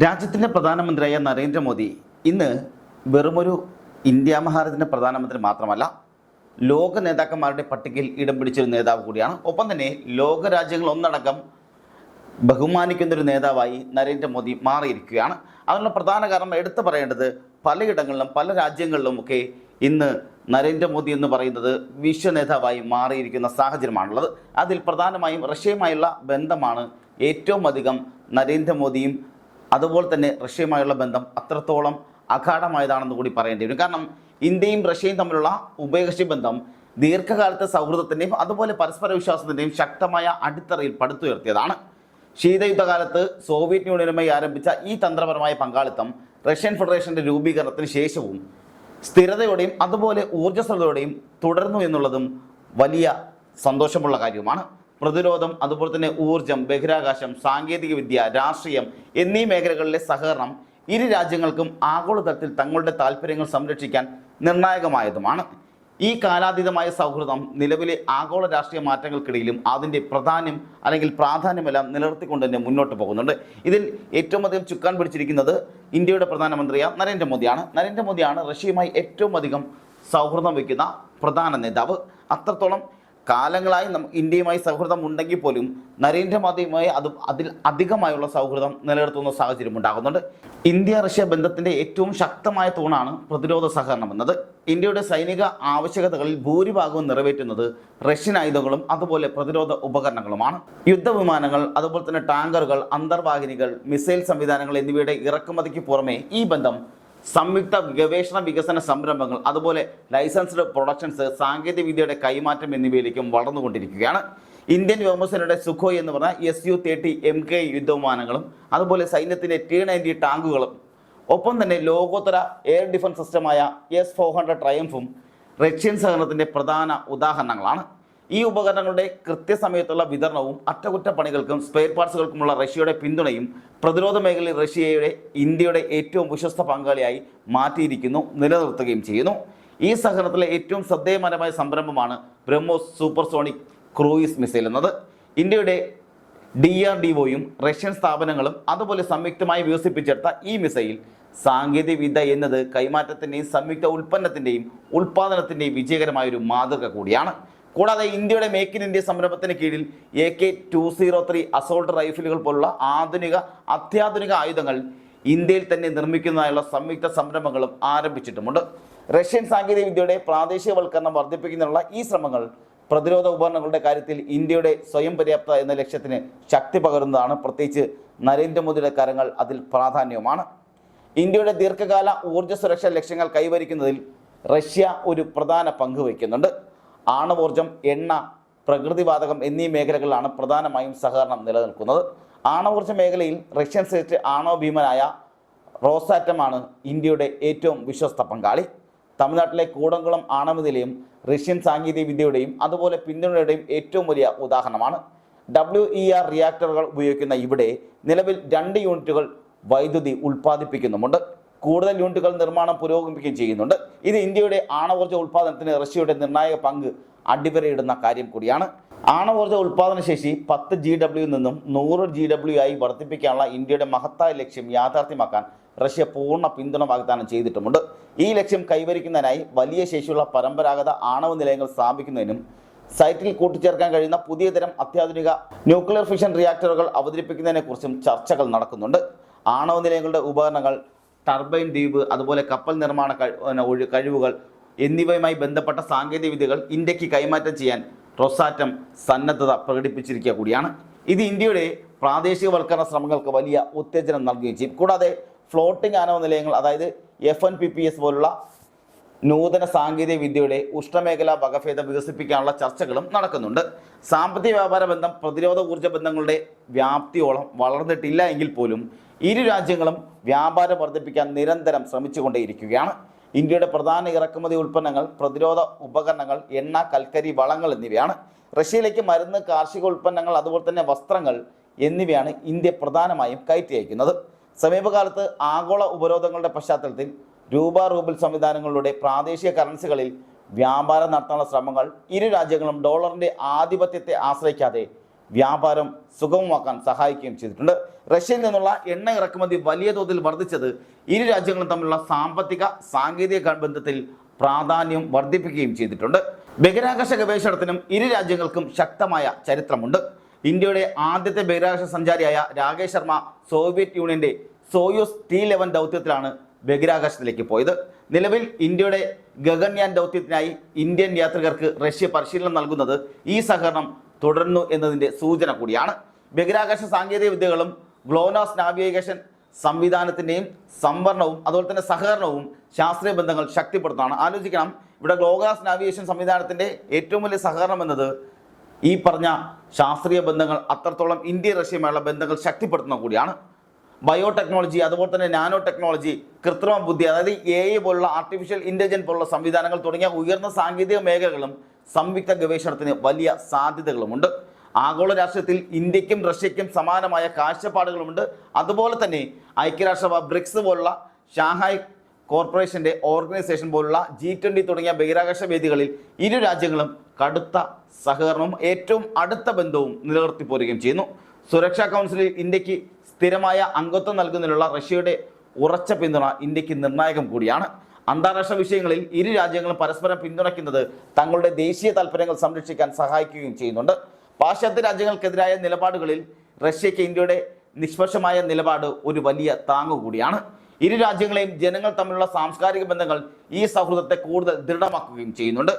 രാജ്യത്തിന്റെ പ്രധാനമന്ത്രിയായ നരേന്ദ്രമോദി ഇന്ന് വെറുമൊരു ഇന്ത്യ മഹാരാജിന്റെ പ്രധാനമന്ത്രി മാത്രമല്ല ലോക നേതാക്കന്മാരുടെ പട്ടികയിൽ ഇടം പിടിച്ചൊരു നേതാവ് കൂടിയാണ്. ഒപ്പം തന്നെ ലോക രാജ്യങ്ങൾ ഒന്നടങ്കം ബഹുമാനിക്കുന്നൊരു നേതാവായി നരേന്ദ്രമോദി മാറിയിരിക്കുകയാണ്. അതിനുള്ള പ്രധാന കാരണം എടുത്തു പറയേണ്ടത് പലയിടങ്ങളിലും പല രാജ്യങ്ങളിലും ഒക്കെ ഇന്ന് നരേന്ദ്രമോദി എന്ന് പറയുന്നത് വിശ്വ നേതാവായി മാറിയിരിക്കുന്ന സാഹചര്യമാണുള്ളത്. അതിൽ പ്രധാനമായും റഷ്യയുമായുള്ള ബന്ധമാണ് ഏറ്റവും അധികം നരേന്ദ്രമോദിയും അതുപോലെ തന്നെ റഷ്യയുമായുള്ള ബന്ധം അത്രത്തോളം അഗാഠമായതാണെന്ന് കൂടി പറയേണ്ടി വരും. കാരണം ഇന്ത്യയും റഷ്യയും തമ്മിലുള്ള ഉഭയകക്ഷി ബന്ധം ദീർഘകാലത്തെ സൗഹൃദത്തിന്റെയും അതുപോലെ പരസ്പര വിശ്വാസത്തിന്റെയും ശക്തമായ അടിത്തറയിൽ പടുത്തുയർത്തിയതാണ്. ശീതയുദ്ധകാലത്ത് സോവിയറ്റ് യൂണിയനുമായി ആരംഭിച്ച ഈ തന്ത്രപരമായ പങ്കാളിത്തം റഷ്യൻ ഫെഡറേഷന്റെ രൂപീകരണത്തിന് ശേഷവും സ്ഥിരതയോടെയും അതുപോലെ ഊർജസ്വലതയോടെയും തുടർന്നു എന്നുള്ളതും വലിയ സന്തോഷമുള്ള കാര്യവുമാണ്. പ്രതിരോധം അതുപോലെ തന്നെ ഊർജം ബഹിരാകാശം സാങ്കേതികവിദ്യ രാഷ്ട്രീയം എന്നീ മേഖലകളിലെ സഹകരണം ഇരു രാജ്യങ്ങൾക്കും ആഗോളതലത്തിൽ തങ്ങളുടെ താല്പര്യങ്ങൾ സംരക്ഷിക്കാൻ നിർണായകമായതുമാണ്. ഈ കാലാതീതമായ സൗഹൃദം നിലവിലെ ആഗോള രാഷ്ട്രീയ മാറ്റങ്ങൾക്കിടയിലും അതിന്റെ പ്രാധാന്യം അല്ലെങ്കിൽ പ്രാധാന്യമെല്ലാം നിലനിർത്തിക്കൊണ്ട് തന്നെ മുന്നോട്ട് പോകുന്നുണ്ട്. ഇതിൽ ഏറ്റവും അധികം ചുക്കാൻ പിടിച്ചിരിക്കുന്നത് ഇന്ത്യയുടെ പ്രധാനമന്ത്രിയായ നരേന്ദ്രമോദിയാണ്. നരേന്ദ്രമോദിയാണ് റഷ്യയുമായി ഏറ്റവും അധികം സൗഹൃദം വയ്ക്കുന്ന പ്രധാന നേതാവ്. അത്രത്തോളം കാലങ്ങളായി നം ഇന്ത്യയുമായി സൗഹൃദം ഉണ്ടെങ്കിൽ പോലും നരേന്ദ്രമോദിയുമായി അത് അതിൽ അധികമായുള്ള സൗഹൃദം നിലനിർത്തുന്ന സാഹചര്യം ഉണ്ടാകുന്നുണ്ട്. ഇന്ത്യ റഷ്യ ബന്ധത്തിന്റെ ഏറ്റവും ശക്തമായ തൂണാണ് പ്രതിരോധ സഹകരണം എന്നത്. ഇന്ത്യയുടെ സൈനിക ആവശ്യകതകളിൽ ഭൂരിഭാഗവും നിറവേറ്റുന്നത് റഷ്യൻ ആയുധങ്ങളും അതുപോലെ പ്രതിരോധ ഉപകരണങ്ങളുമാണ്. യുദ്ധവിമാനങ്ങൾ അതുപോലെ തന്നെ ടാങ്കറുകൾ അന്തർവാഹിനികൾ മിസൈൽ സംവിധാനങ്ങൾ എന്നിവയുടെ ഇറക്കുമതിക്ക് പുറമെ ഈ ബന്ധം സംയുക്ത ഗവേഷണ വികസന സംരംഭങ്ങൾ അതുപോലെ ലൈസൻസ്ഡ് പ്രൊഡക്ഷൻസ് സാങ്കേതികവിദ്യയുടെ കൈമാറ്റം എന്നിവയിലേക്കും വളർന്നുകൊണ്ടിരിക്കുകയാണ്. ഇന്ത്യൻ വ്യോമസേനയുടെ സുഖോയ് എന്ന് പറഞ്ഞ S U thirty M K യുദ്ധവിമാനങ്ങളും അതുപോലെ സൈന്യത്തിന്റെ ടി നയന്റി ടാങ്കുകളും ഒപ്പം തന്നെ ലോകോത്തര എയർ ഡിഫൻസ് സിസ്റ്റമായ എസ് ഫോർ ഹൺഡ്രഡ് ട്രയംഫും റഷ്യൻ സഹകരണത്തിന്റെ പ്രധാന ഉദാഹരണങ്ങളാണ്. ഈ ഉപകരണങ്ങളുടെ കൃത്യസമയത്തുള്ള വിതരണവും അറ്റകുറ്റപ്പണികൾക്കും സ്പെയർ പാർട്സുകൾക്കുമുള്ള റഷ്യയുടെ പിന്തുണയും പ്രതിരോധ മേഖലയിൽ റഷ്യയുടെ ഇന്ത്യയുടെ ഏറ്റവും വിശ്വസ്ത പങ്കാളിയായി മാറ്റിയിരിക്കുന്നു നിലനിർത്തുകയും ചെയ്യുന്നു. ഈ സഹകരണത്തിലെ ഏറ്റവും ശ്രദ്ധേയമാനമായ സംരംഭമാണ് ബ്രഹ്മോസ് സൂപ്പർസോണിക് ക്രൂയിസ് മിസൈൽ എന്നത്. ഇന്ത്യയുടെ ഡി ആർ ഡി ഒയും റഷ്യൻ സ്ഥാപനങ്ങളും അതുപോലെ സംയുക്തമായി വികസിപ്പിച്ചെടുത്ത ഈ മിസൈൽ സാങ്കേതികവിദ്യ എന്നത് കൈമാറ്റത്തിന്റെയും സംയുക്ത ഉൽപ്പന്നത്തിന്റെയും ഉൽപ്പാദനത്തിന്റെയും വിജയകരമായ ഒരു മാതൃക കൂടിയാണ്. കൂടാതെ ഇന്ത്യയുടെ മേക്ക് ഇൻ ഇന്ത്യ സംരംഭത്തിന് കീഴിൽ A K two zero three assault റൈഫിലുകൾ പോലുള്ള ആധുനിക അത്യാധുനിക ആയുധങ്ങൾ ഇന്ത്യയിൽ തന്നെ നിർമ്മിക്കുന്നതിനുള്ള സംയുക്ത സംരംഭങ്ങളും ആരംഭിച്ചിട്ടുമുണ്ട്. റഷ്യൻ സാങ്കേതിക വിദ്യയുടെ പ്രാദേശികവൽക്കരണം വർദ്ധിപ്പിക്കുന്നതിനുള്ള ഈ ശ്രമങ്ങൾ പ്രതിരോധ ഉപകരണങ്ങളുടെ കാര്യത്തിൽ ഇന്ത്യയുടെ സ്വയം പര്യാപ്തത എന്ന ലക്ഷ്യത്തിന് ശക്തി പകരുന്നതാണ്. പ്രത്യേകിച്ച് നരേന്ദ്രമോദിയുടെ കരങ്ങൾ അതിൽ പ്രാധാന്യവുമാണ്. ഇന്ത്യയുടെ ദീർഘകാല ഊർജ സുരക്ഷാ ലക്ഷ്യങ്ങൾ കൈവരിക്കുന്നതിൽ റഷ്യ ഒരു പ്രധാന പങ്ക് വഹിക്കുന്നുണ്ട്. ആണവോർജം എണ്ണ പ്രകൃതിവാതകം എന്നീ മേഖലകളിലാണ് പ്രധാനമായും സഹകരണം നിലനിൽക്കുന്നത്. ആണവോർജ മേഖലയിൽ റഷ്യൻ സ്റ്റേറ്റ് ആണവ ഭീമനായ റോസാറ്റമാണ് ഇന്ത്യയുടെ ഏറ്റവും വിശ്വസ്ത പങ്കാളി. തമിഴ്നാട്ടിലെ കൂടംകുളം ആണവ നിലയും റഷ്യൻ സാങ്കേതിക വിദ്യയുടെയും അതുപോലെ പിന്തുണയുടെയും ഏറ്റവും വലിയ ഉദാഹരണമാണ്. ഡബ്ല്യു ഇ ആർ റിയാക്ടറുകൾ ഉപയോഗിക്കുന്ന ഇവിടെ നിലവിൽ രണ്ട് യൂണിറ്റുകൾ വൈദ്യുതി ഉൽപ്പാദിപ്പിക്കുന്നുമുണ്ട്. കൂടുതൽ യൂണിറ്റുകൾ നിർമ്മാണം പുരോഗമിക്കുകയും ചെയ്യുന്നുണ്ട്. ഇത് ഇന്ത്യയുടെ ആണവോർജ ഉൽപ്പാദനത്തിന് റഷ്യയുടെ നിർണായക പങ്ക് അടിവരയിടുന്ന കാര്യം കൂടിയാണ്. ആണവോർജ ഉൽപ്പാദന ശേഷി പത്ത് ജി ഡബ്ല്യു നിന്നും നൂറ് ജി ഡബ്ല്യു ആയി വർദ്ധിപ്പിക്കാനുള്ള ഇന്ത്യയുടെ മഹത്തായ ലക്ഷ്യം യാഥാർത്ഥ്യമാക്കാൻ റഷ്യ പൂർണ പിന്തുണ വാഗ്ദാനം ചെയ്തിട്ടുമുണ്ട്. ഈ ലക്ഷ്യം കൈവരിക്കുന്നതിനായി വലിയ ശേഷിയുള്ള പരമ്പരാഗത ആണവ നിലയങ്ങൾ സ്ഥാപിക്കുന്നതിനും സൈറ്റിൽ കൂട്ടിച്ചേർക്കാൻ കഴിയുന്ന പുതിയ തരം അത്യാധുനിക ന്യൂക്ലിയർ ഫിഷൻ റിയാക്ടറുകൾ അവതരിപ്പിക്കുന്നതിനെക്കുറിച്ചും ചർച്ചകൾ നടക്കുന്നുണ്ട്. ആണവ നിലയങ്ങളുടെ ഉപകരണങ്ങൾ ടർബൈൻ ദ്വീപ് അതുപോലെ കപ്പൽ നിർമ്മാണ കഴി- കഴിവുകൾ എന്നിവയുമായി ബന്ധപ്പെട്ട സാങ്കേതിക വിദ്യകൾ ഇന്ത്യയ്ക്ക് കൈമാറ്റം ചെയ്യാൻ റൊസാറ്റം സന്നദ്ധത പ്രകടിപ്പിച്ചിരിക്കുക കൂടിയാണ്. ഇത് ഇന്ത്യയുടെ പ്രാദേശികവൽക്കരണ ശ്രമങ്ങൾക്ക് വലിയ ഉത്തേജനം നൽകുകയും ചെയ്യും. കൂടാതെ ഫ്ലോട്ടിംഗ് ആണവ നിലയങ്ങൾ അതായത് F N P P S പോലുള്ള നൂതന സാങ്കേതിക വിദ്യയുടെ ഉഷ്ണമേഖലാ വകഭേദം വികസിപ്പിക്കാനുള്ള ചർച്ചകളും നടക്കുന്നുണ്ട്. സാമ്പത്തിക വ്യാപാര ബന്ധം പ്രതിരോധ ഊർജ ബന്ധങ്ങളുടെ വ്യാപ്തിയോളം വളർന്നിട്ടില്ല എങ്കിൽ പോലും ഇരു രാജ്യങ്ങളും വ്യാപാരം വർദ്ധിപ്പിക്കാൻ നിരന്തരം ശ്രമിച്ചുകൊണ്ടേയിരിക്കുകയാണ്. ഇന്ത്യയുടെ പ്രധാന ഇറക്കുമതി ഉൽപ്പന്നങ്ങൾ പ്രതിരോധ ഉപകരണങ്ങൾ എണ്ണ കൽക്കരി വളങ്ങൾ എന്നിവയാണ്. റഷ്യയിലേക്ക് മരുന്ന് കാർഷിക ഉൽപ്പന്നങ്ങൾ അതുപോലെ തന്നെ വസ്ത്രങ്ങൾ എന്നിവയാണ് ഇന്ത്യ പ്രധാനമായും കയറ്റി അയക്കുന്നത്. സമീപകാലത്ത് ആഗോള ഉപരോധങ്ങളുടെ പശ്ചാത്തലത്തിൽ രൂപ റൂബിൾ സംവിധാനങ്ങളിലൂടെ പ്രാദേശിക കറൻസികളിൽ വ്യാപാരം നടത്താനുള്ള ശ്രമങ്ങൾ ഇരു രാജ്യങ്ങളും ഡോളറിന്റെ ആധിപത്യത്തെ ആശ്രയിക്കാതെ വ്യാപാരം സുഗമമാക്കാൻ സഹായിക്കുകയും ചെയ്തിട്ടുണ്ട്. റഷ്യയിൽ നിന്നുള്ള എണ്ണ ഇറക്കുമതി വലിയ തോതിൽ വർദ്ധിച്ചത് ഇരു രാജ്യങ്ങളും തമ്മിലുള്ള സാമ്പത്തിക സാങ്കേതിക ബന്ധത്തിൽ പ്രാധാന്യം വർദ്ധിപ്പിക്കുകയും ചെയ്തിട്ടുണ്ട്. ബഹിരാകാശ ഗവേഷണത്തിനും ഇരു രാജ്യങ്ങൾക്കും ശക്തമായ ചരിത്രമുണ്ട്. ഇന്ത്യയുടെ ആദ്യത്തെ ബഹിരാകാശ സഞ്ചാരിയായ രാകേഷ് ശർമ്മ സോവിയറ്റ് യൂണിയന്റെ സോയൂസ് ടി ലെവൻ ദൗത്യത്തിലാണ് ബഹിരാകാശത്തിലേക്ക് പോയത്. നിലവിൽ ഇന്ത്യയുടെ ഗഗൻയാൻ ദൗത്യത്തിനായി ഇന്ത്യൻ യാത്രികർക്ക് റഷ്യ പരിശീലനം നൽകുന്നത് ഈ സഹകരണം തുടരുന്നു എന്നതിന്റെ സൂചന കൂടിയാണ്. ബഹിരാകാശ സാങ്കേതിക വിദ്യകളും ഗ്ലോനാസ് നാവിഗേഷൻ സംവിധാനത്തിന്റെയും സംവരണവും അതുപോലെ തന്നെ സഹകരണവും ശാസ്ത്രീയ ബന്ധങ്ങൾ ശക്തിപ്പെടുത്തുന്നതാണ്. ആലോചിക്കണം ഇവിടെ ഗ്ലോനാസ് നാവിഗേഷൻ സംവിധാനത്തിന്റെ ഏറ്റവും വലിയ സഹകരണം എന്നത് ഈ പറഞ്ഞ ശാസ്ത്രീയ ബന്ധങ്ങൾ അത്രത്തോളം ഇന്ത്യ റഷ്യയുമായുള്ള ബന്ധങ്ങൾ ശക്തിപ്പെടുത്തുന്ന കൂടിയാണ്. ബയോടെക്നോളജി അതുപോലെ തന്നെ നാനോ ടെക്നോളജി കൃത്രിമ ബുദ്ധി അതായത് എ പോലുള്ള ആർട്ടിഫിഷ്യൽ ഇന്റലിജൻസ് പോലുള്ള സംവിധാനങ്ങൾ തുടങ്ങിയ ഉയർന്ന സാങ്കേതിക മേഖലകളും സംയുക്ത ഗവേഷണത്തിന് വലിയ സാധ്യതകളുമുണ്ട്. ആഗോള രാഷ്ട്രീയത്തിൽ ഇന്ത്യക്കും റഷ്യയ്ക്കും സമാനമായ കാഴ്ചപ്പാടുകളുമുണ്ട്. അതുപോലെ തന്നെ ഐക്യരാഷ്ട്രസഭ ബ്രിക്സ് പോലുള്ള ഷാങ്ഹായ് കോർപ്പറേഷന്റെ ഓർഗനൈസേഷൻ പോലുള്ള ജി ട്വന്റി തുടങ്ങിയ ബഹിരാകാശ വേദികളിൽ ഇരു രാജ്യങ്ങളും കടുത്ത സഹകരണവും ഏറ്റവും അടുത്ത ബന്ധവും നിലനിർത്തി പോരുകയും ചെയ്യുന്നു. സുരക്ഷാ കൗൺസിലിൽ ഇന്ത്യയ്ക്ക് സ്ഥിരമായ അംഗത്വം നൽകുന്നതിനുള്ള റഷ്യയുടെ ഉറച്ച പിന്തുണ ഇന്ത്യയ്ക്ക് നിർണായകം കൂടിയാണ്. അന്താരാഷ്ട്ര വിഷയങ്ങളിൽ ഇരു രാജ്യങ്ങളും പരസ്പരം പിന്തുണയ്ക്കുന്നത് തങ്ങളുടെ ദേശീയ താൽപ്പര്യങ്ങൾ സംരക്ഷിക്കാൻ സഹായിക്കുകയും ചെയ്യുന്നുണ്ട്. പാശ്ചാത്യ രാജ്യങ്ങൾക്കെതിരായ നിലപാടുകളിൽ റഷ്യയ്ക്ക് ഇന്ത്യയുടെ നിഷ്പക്ഷമായ നിലപാട് ഒരു വലിയ താങ്ങുകൂടിയാണ് ഇരു രാജ്യങ്ങളെയും ജനങ്ങൾ തമ്മിലുള്ള സാംസ്കാരിക ബന്ധങ്ങൾ ഈ സൗഹൃദത്തെ കൂടുതൽ ദൃഢമാക്കുകയും ചെയ്യുന്നുണ്ട്.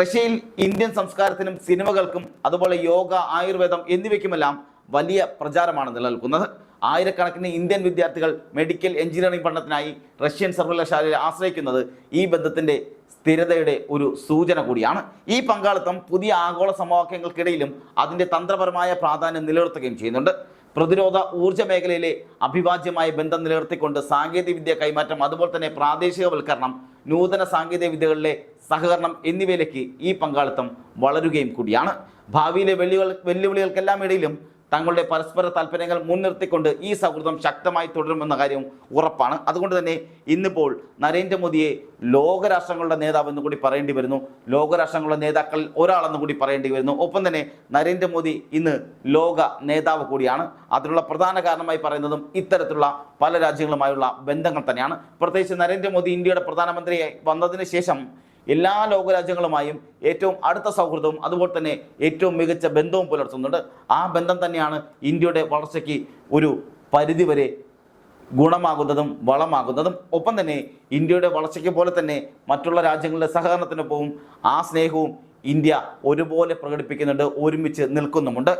റഷ്യയിൽ ഇന്ത്യൻ സംസ്കാരത്തിനും സിനിമകൾക്കും അതുപോലെ യോഗ ആയുർവേദം എന്നിവയ്ക്കുമെല്ലാം വലിയ പ്രചാരമാണ് നിലനിൽക്കുന്നത്. ആയിരക്കണക്കിന് ഇന്ത്യൻ വിദ്യാർത്ഥികൾ മെഡിക്കൽ എഞ്ചിനീയറിംഗ് പഠനത്തിനായി റഷ്യൻ സർവകലാശാലയെ ആശ്രയിക്കുന്നത് ഈ ബന്ധത്തിന്റെ സ്ഥിരതയുടെ ഒരു സൂചന കൂടിയാണ്. ഈ പങ്കാളിത്തം പുതിയ ആഗോള സമവാക്യങ്ങൾക്കിടയിലും അതിന്റെ തന്ത്രപരമായ പ്രാധാന്യം നിലനിർത്തുകയും ചെയ്യുന്നുണ്ട്. പ്രതിരോധ ഊർജ മേഖലയിലെ അഭിവാജ്യമായ ബന്ധം നിലനിർത്തിക്കൊണ്ട് സാങ്കേതികവിദ്യ കൈമാറ്റം അതുപോലെ തന്നെ പ്രാദേശികവൽക്കരണം നൂതന സാങ്കേതിക വിദ്യകളിലെ സഹകരണം എന്നിവയിലേക്ക് ഈ പങ്കാളിത്തം വളരുകയും കൂടിയാണ്. ഭാവിയിലെ വെല്ലുകൾ വെല്ലുവിളികൾക്കെല്ലാം ഇടയിലും തങ്ങളുടെ പരസ്പര താല്പര്യങ്ങൾ മുൻനിർത്തിക്കൊണ്ട് ഈ സൗഹൃദം ശക്തമായി തുടരുമെന്ന കാര്യം ഉറപ്പാണ്. അതുകൊണ്ട് തന്നെ ഇന്നിപ്പോൾ നരേന്ദ്രമോദിയെ ലോകരാഷ്ട്രങ്ങളുടെ നേതാവ് എന്ന് കൂടി പറയേണ്ടി വരുന്നു. ലോകരാഷ്ട്രങ്ങളുടെ നേതാക്കളിൽ ഒരാളെന്ന് കൂടി പറയേണ്ടി വരുന്നു. ഒപ്പം തന്നെ നരേന്ദ്രമോദി ഇന്ന് ലോക നേതാവ് കൂടിയാണ്. അതിനുള്ള പ്രധാന കാരണമായി പറയുന്നതും ഇത്തരത്തിലുള്ള പല രാജ്യങ്ങളുമായുള്ള ബന്ധങ്ങൾ തന്നെയാണ്. പ്രത്യേകിച്ച് നരേന്ദ്രമോദി ഇന്ത്യയുടെ പ്രധാനമന്ത്രിയായി വന്നതിന് ശേഷം എല്ലാ ലോകരാജ്യങ്ങളുമായും ഏറ്റവും അടുത്ത സൗഹൃദവും അതുപോലെ തന്നെ ഏറ്റവും മികച്ച ബന്ധവും പുലർത്തുന്നുണ്ട്. ആ ബന്ധം തന്നെയാണ് ഇന്ത്യയുടെ വളർച്ചയ്ക്ക് ഒരു പരിധിവരെ ഗുണമാകുന്നതും വളമാകുന്നതും. ഒപ്പം തന്നെ ഇന്ത്യയുടെ വളർച്ചയ്ക്ക് പോലെ തന്നെ മറ്റുള്ള രാജ്യങ്ങളുടെ സഹകരണത്തിനൊപ്പവും ആ സ്നേഹവും ഇന്ത്യ ഒരുപോലെ പ്രകടിപ്പിക്കുന്നുണ്ട് ഒരുമിച്ച് നിൽക്കുന്നുമുണ്ട്.